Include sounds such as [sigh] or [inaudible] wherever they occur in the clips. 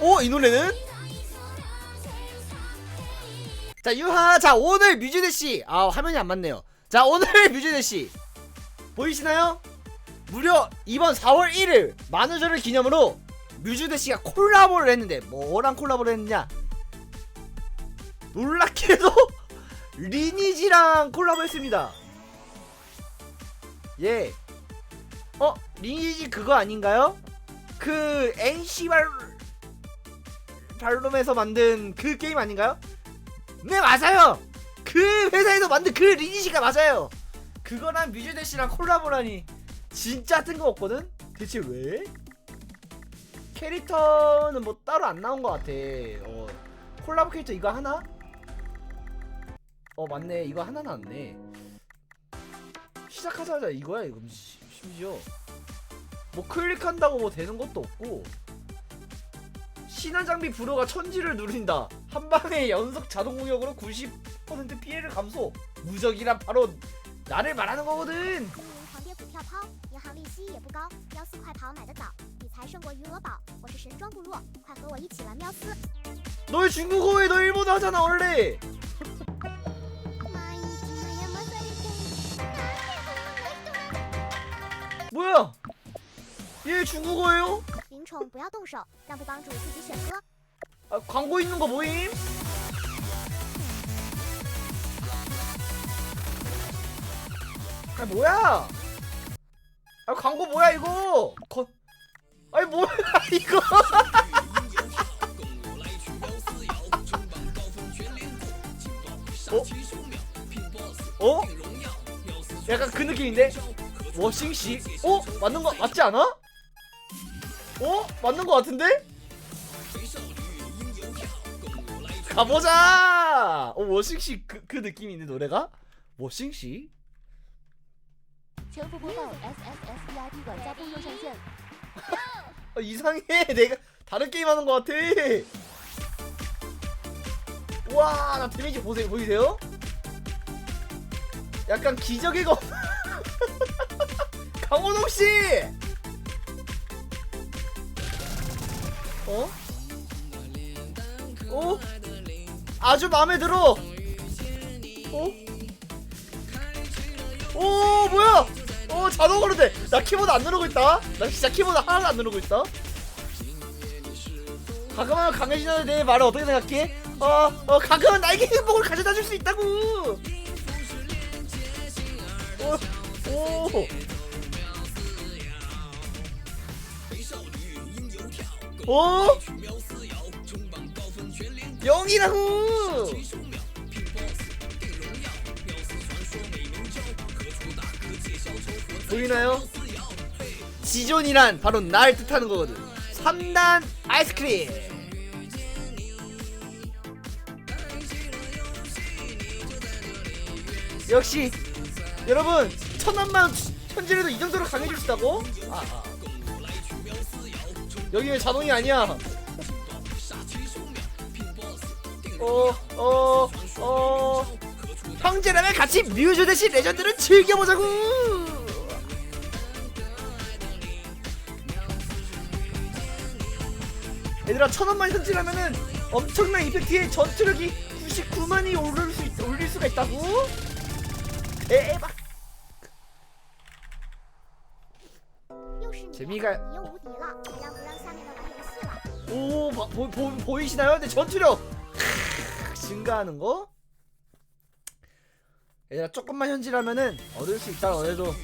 오, 이 노래는? 자, 유하. 자, 오늘 뮤즈대 씨. 아, 화면이 안 맞네요. 자, 오늘 [laughs] 뮤즈대 씨. 보이시나요? 무려 이번 4월 1일 만우절을 기념으로 뮤즈대 씨가 콜라보를 했는데 뭐랑 콜라보를 했느냐? 놀랍게도 [laughs] 리니지랑 콜라보 했습니다. 예. 어, 리니지 그거 아닌가요? 그 NC 발 발롬에서 만든 그 게임 아닌가요? 네 맞아요. 그 회사에서 만든 그 리니지가 맞아요. 그거랑 뮤즈대 씨랑 콜라보라니 진짜 뜬금없거든. 대체 왜? 캐릭터는 뭐 따로 안 나온 것 같아. 어, 콜라보 캐릭터 이거 하나? 어 맞네 이거 하나 나왔네. 시작하자마자 이거야 이거 시- 심지어 뭐 클릭한다고 뭐 되는 것도 없고 신화 장비 불허가 천지를 누린다 한 방에 연속 자동 공격으로 90% 피해를 감소 무적이란 바로 나를 말하는 거거든 너의 중국어에 너 일본어 하잖아 원래 뭐야 얘 중국어예요? 灵宠不要动手，让部帮主自己选歌。 아, 광고 있는 거 모임? 아 뭐야? 아 광고 뭐야 이거? 거... 아니 뭐야 [laughs] 이거? 어? 어? 약간 그 느낌인데? 워싱시? 어? 맞는 거 맞지 않아? 어? 맞는 거 같은데? 가보자! 어, 워싱시 그, 그 느낌 있는 노래가? 워싱시? 어, 아, 이상해 내가 다른 게임 하는 거 같아 와나 데미지 보세요 보이세요? 약간 기적의 검 강호동 씨! 어? 어? 아주 마음에 들어. 어? 오, 뭐야? 어, 자동으로 돼. 나 키보드 안 누르고 있다. 나 진짜 키보드 하나도 안 누르고 있다. 가끔은 강해지는 내 말을 어떻게 생각해? 어, 어, 가끔은 나에게 행복을 가져다 줄 수 있다고. 오, 오. 오? 영이라고. 보이나요? 지존이란 바로 날 뜻하는 거거든. 3단 아이스크림. 역시 여러분 천원만 현질에도 이 정도로 강해질 수 있다고? 아, 아. 여기 왜 자동이 아니야? 어, 어, 어. 형제라면 같이 뮤즈 대신 레전드를 즐겨보자고! 얘들아, 천원만 현질하면은 엄청난 이펙트에 전투력이 99만이 오를 수, 있, 올릴 수가 있다고? 에박! 재미가 오 바- 보, 보, 보 이시나요? 내 전투력 크으, 증가하는 거 얘들아 조금만 현질하면은 얻을 수 있다 너네도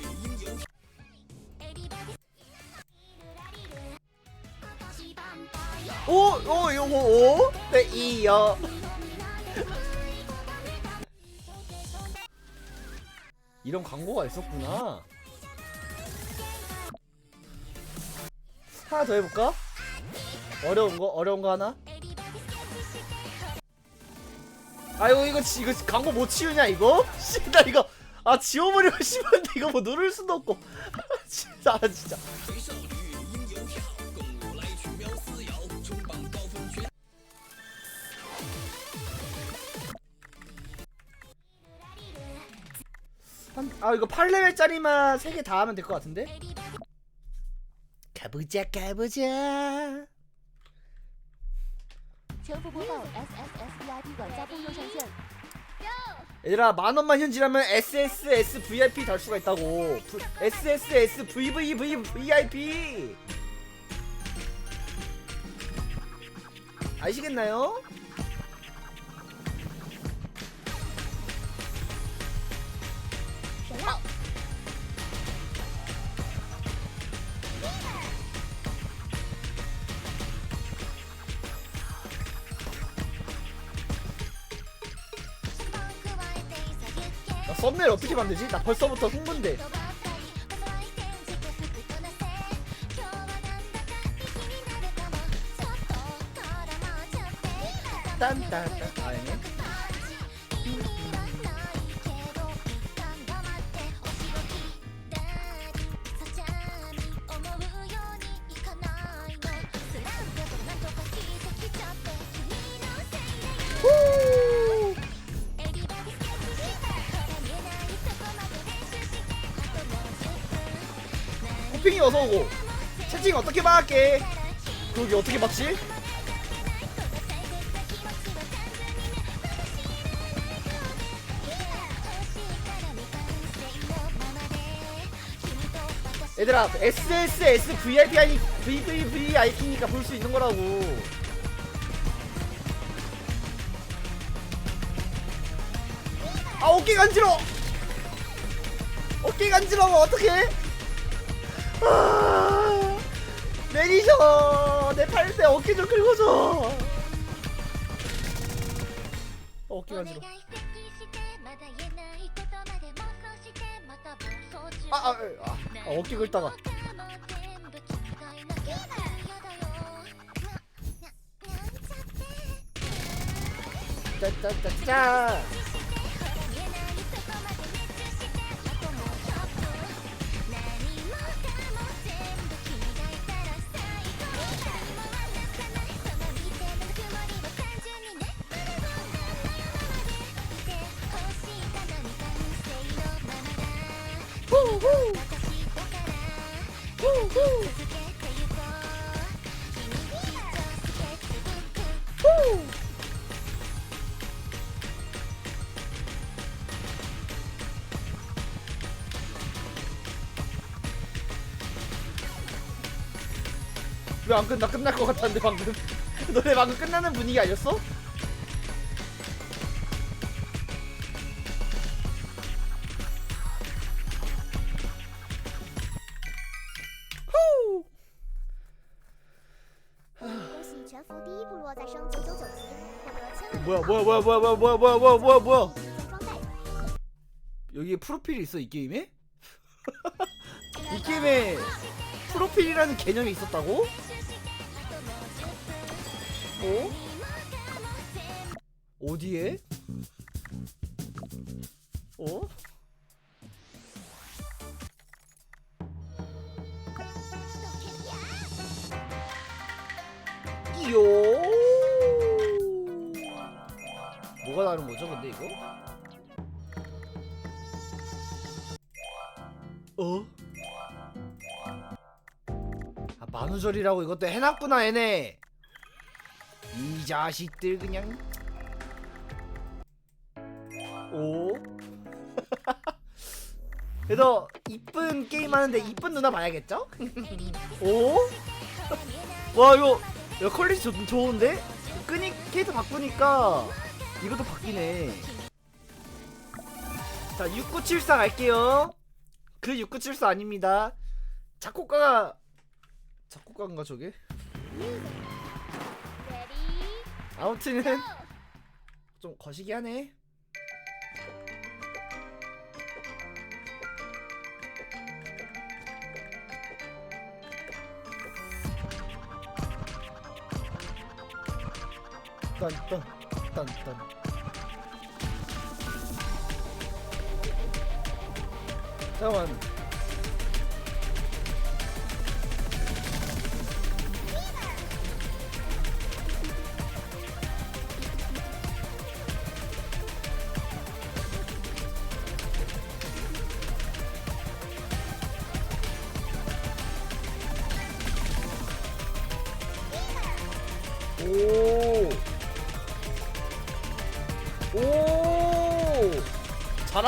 오! 오! 이거 오? 네 이어 이런 광고가 있었구나 하나 더 해볼까? 어려운 거 어려운 거 하나? 아이고 이거 지- 이거 광고 못 치우냐 이거? [laughs] 씨나 이거 아 지워버리고 [laughs] 싶은데 이거 뭐 누를 수도 없고 [laughs] 진짜 아, 진짜 한- 아 이거 8레벨짜리만 3개 다 하면 될 것 같은데? 가보자 가보자 全部播报 SSS VIP 管家部右上线。 얘들아 만원만 현질하면 SSS VIP 달 수가 있다고 V- SSS VVV VIP 아시겠나요? 썸네일 어떻게 만들지? 나 벌써부터 흥분돼 어서 오고. 채팅 어떻게 막을게 그러게 어떻게 막지? 얘들아 SSS VIP 아니 VVVIP니까 볼 수 있는 거라고. 아 어깨 간지러! 어깨 간지러워 어떡해 아, 매니저 내 팔대 어깨 좀 긁어줘. 어, 어깨 お願い 간지러. 席してまだ言えないことまで妄想してまた暴走中 아, 아, 아, 아 어깨 긁다가. 全部聞きたいなきゃ嫌だよななんちゃって 짜짜짜짜. 후후 후 후 후 왜안 끝나 끝날 것 같았는데 방금 [laughs] 너네 방금 끝나는 분위기 아니었어? 뭐야 뭐야 뭐야 뭐야 뭐야 뭐야 뭐야 뭐야 뭐야 뭐야 여기에 프로필이 있어 이 게임에? [laughs] 이 게임에 프로필이라는 개념이 있었다고? 어? 어디에? 어? 다른 거죠 근데 이거? 어? 아 만우절이라고 이것도 해놨구나 얘네 이 자식들 그냥 오 [laughs] 그래도 이쁜 게임 하는데 이쁜 누나 봐야겠죠? [laughs] 오? [laughs] 와 이거 야 퀄리티 좋, 좋은데? 끄니 캐릭터 바꾸니까 이것도 바뀌네. 자 6974 갈게요. 그 6974 아닙니다. 작곡가가 작곡가인가 저게? 아무튼 좀 거시기 하네. 딴딴 딴딴 台湾。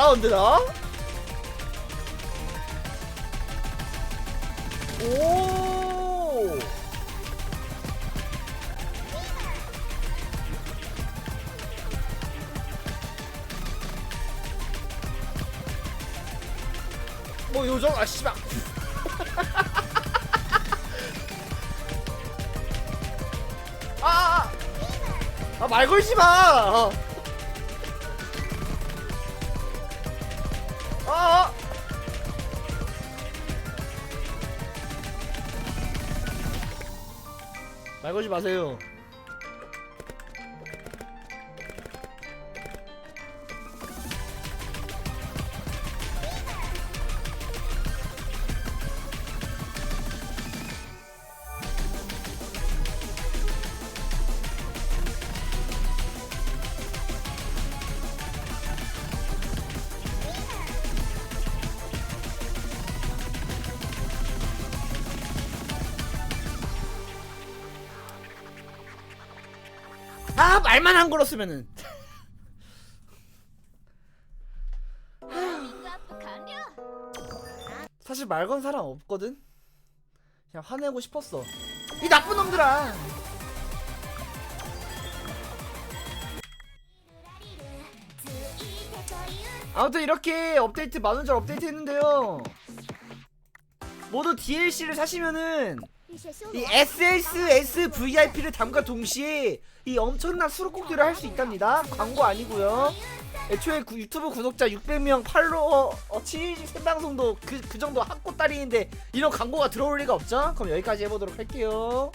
4라운드다 오 뭐, 요정, 아, 씨발. [laughs] 아, 아. 아 아말 걸지 마. 어. 말 걸지 마세요. 아 말만 안 걸었으면은. 아. 사실 말 건 사람 없거든? 그냥 화내고 싶었어. 이 나쁜 놈들아! 아무튼 이렇게 업데이트 만원절 업데이트 했는데요. 모두 DLC를 사시면은 이罗，SSS VIP를 담과 동시에 이 엄청난 수록곡들을 할 수 있답니다. 광고 아니고요. 애초에 구- 유튜브 구독자 600명 팔로워 어, 7일 생방송도 그, 그 정도 학고 딸이인데 이런 광고가 들어올 리가 없죠? 그럼 여기까지 해보도록 할게요.